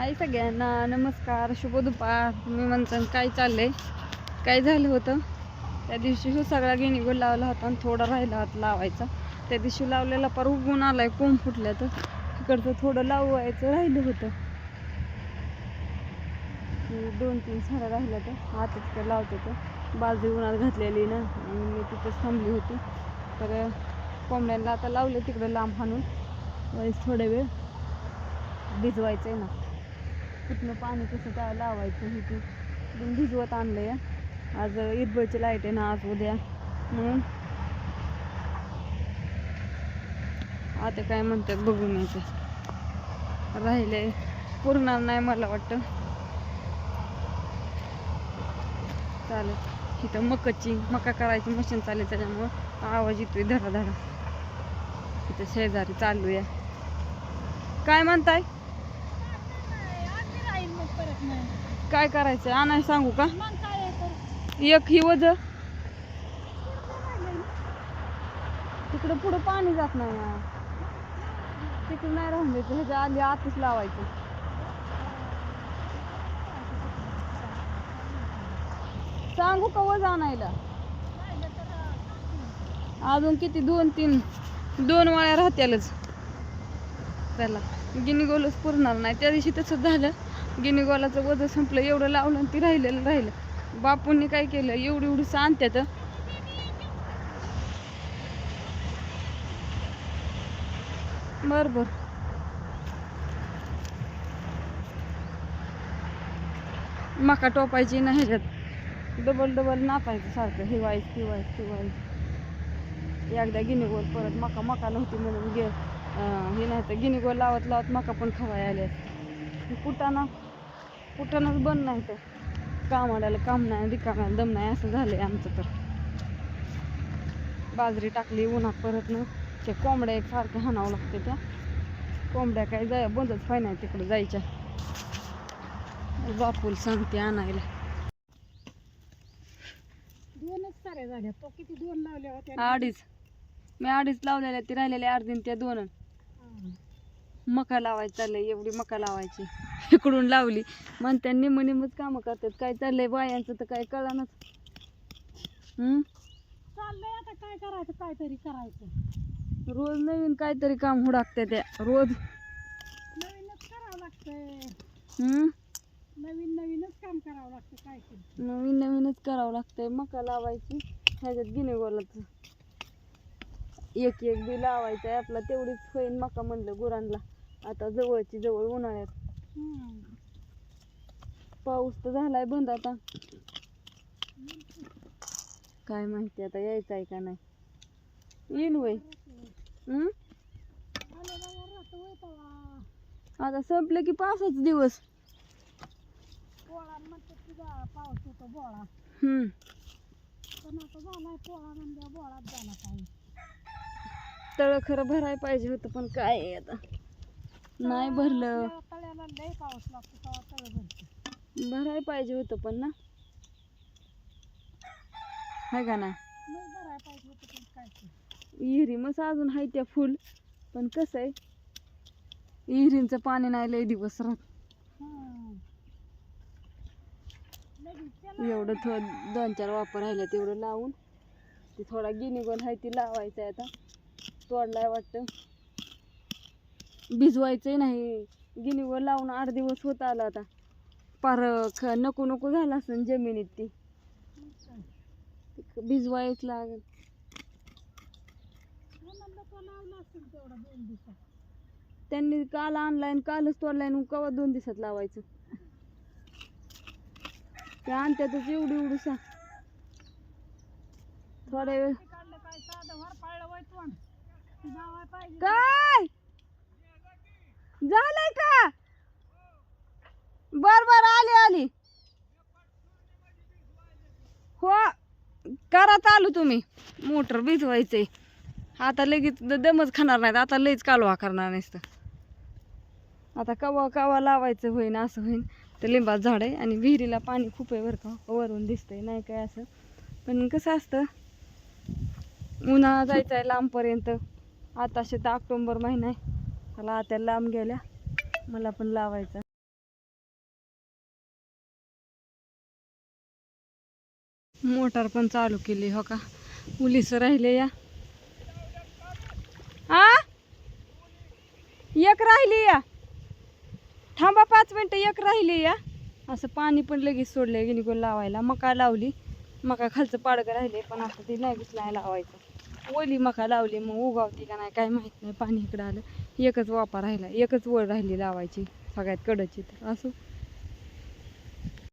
हाय सगळ्यांना नमस्कार शुभ दुपार. तुम्ही म्हणता काय चाललंय? काय झालं होतं? त्या दिवशी हो सगळा गिनीगोल लावला होता आणि थोडा राहिला होता लावायचा. त्या दिवशी लावलेला पर उगून आलाय कोंब फुटल्या तर. इकडचं थोडं लावायचं राहिलं होतं. दोन तीन साड्या राहिल्या तर. आताच काय लावत होतं बाजरी उन्हात घातलेली ना मी तिथंच थांबली होती. तर कोंबड्यांना आता लावले तिकडं लांब हाणून. वळीस थोडा वेळ. भिजवायचं आहे ना. कुठनं पाणी कसं काय लावायचं हे ते पण भिजवत आणलं आहे आज इरबळची लाइट आहे ना आज उद्या. म्हणून आता काय म्हणतात बघून यायचं. राहिले पुरणार नाही मला वाटतं. चालेल. इथं मकाची मका करायची मशीन चालेल त्याच्यामुळं आवाज येतोय धडा धडा इथं शेजारी चालू या काय म्हणताय? काय करायचं आणाय सांगू का? एक ही वज. तिकडं पुढं पाणी जात नाही ना. तिकडं नाही राहून द्यायचं. ह्याच्या आधी आतच लावायचं. सांगू का वज आणायला? अजून किती? दोन तीन. दोन वाळ्या राहत्यालच. त्याला गिनीगोलच पुरणार नाही. त्या दिवशी तसंच झालं. गिनीगोलाचं वजन संपलं एवढं लावलं आणि ती राहिलेलं राहिलं. बापूंनी काय केलं? एवढी एवढी आणत्यात. बर बर. मका टोपायची नाही ह्याच्यात. डबल डबल नापायचं सारखं. हिवायच हिवाळीच हिवाळीच एकदा गिनीगोल परत मका मका नव्हती म्हणून गे हे नाही तर गिनीगोल लावत लावत मका पण खवाय आले कुटाणा कुटाणाच बंद नाही तर कामाला काम नाही रिकाम्याला दम नाही असं झालंय आमचं तर. बाजरी टाकली उन्हात परत ना त्या कोंबड्या एक सारख्या हाणावं लागते त्या. कोंबड्या काय जाय बंदच फाय नाही तिकडे जायच्या. बापूल सांगते आणायला. दोनच साऱ्या झाल्या तो किती दोन लावल्या होत्या? अडीच. मी अडीच लावलेल्या ती राहिलेल्या अर्धीन त्या दोन. मका लावायची चाललंय एवढी मका लावायची. इकडून लावली. मग त्यांनी निमच कामं करतात. काय चाललंय बायांचं तर काय कळानच चाललंय आता काय करायचं काहीतरी करायचं. रोज नवीन काहीतरी काम हुडाकते त्या. रोज. नवीनच करावं लागतंय. नवीन नवीनच काम करावं लागतं काय नवीन नवीनच करावं लागतंय. मका लावायची. ह्याच्यात गिने गोलाचं. एक एक बी लावायचं आहे आपला तेवढीच होईन मका म्हणलं गुरांना. आता जवळची जवळ उन्हाळ्यात. पाऊस तर झालाय बंद आता. काय माहिती आता यायचं आहे का नाही. येईन वय आता संपलं की पावसाच दिवस. पोळा पाऊस होतो बोळा हम्म. पण आता पोळा म्हणजे बोळाच झाला पाऊस तळ खरं भरायला पाहिजे होतं पण काय आहे आता? नाही भरलं. आपल्या तळ्याला लय पाऊस लागतो तेव्हा तळ भरते. भरायला पाहिजे होतं पण ना? हाय का नाही मग भरायला पाहिजे होतं पण काय. विहिरी मग अजून हाय त्या फुल पण कसं आहे? विहिरींचं पाणी नाही लय दिवस राहत. एवढं थोडं दोन चार वापर राहिले तेवढं लावून. ते थोडा गिनीगोल आहे ती लावायचं आहे आता. तोडलाय वाटतं. भिजवायचंही नाही. गिनीवर लावून आठ दिवस होत आला आता. पार ख नको नको झालं असं जमिनीत ती. ते भिजवायच लागेल. त्यांनी काल आणलाय आणि कालच तोडलाय आणि कवा दोन दिवसात लावायचं? ते आणत्यातच एवढी एवढी थोड्या वेळ ते काढलं काय? झालंय का? बर बर आली आली. हो करा चालू तुम्ही. मोटर भिजवायचे आता लगेच दमच खाणार नाहीत. आता लईच कालवा करणार नसतं आता कवा कवा लावायचं होईन असं होईन. तर लिंबात झाड आहे आणि विहिरीला पाणी खूप आहे बरं का. वरून दिसतंय नाही काय असं. पण कसं असतं? उन्हाळा जायचं आहे लांबपर्यंत. आता सुद्धा ऑक्टोंबर महिना आहे. मला आत्या लांब गेल्या. मला पण लावायचा. मोटार पण चालू केली हो का? पुलीस राहिले या. आ? एक राहिली या. थांबा पाच मिनटं एक राहिली या. असं पाणी पण लगेच सोडलं गिनिकोल लावायला. मका लावली. मका खालचं पाडक राहिले पण आता ती लगेच नाही लावायचं. ओली मका लावली मग उगावती का नाही काय माहीत नाही पाणी इकडं आलं. एकच वापा राहिला एकच वळ राहिली लावायची सगळ्यात कडची तर असं.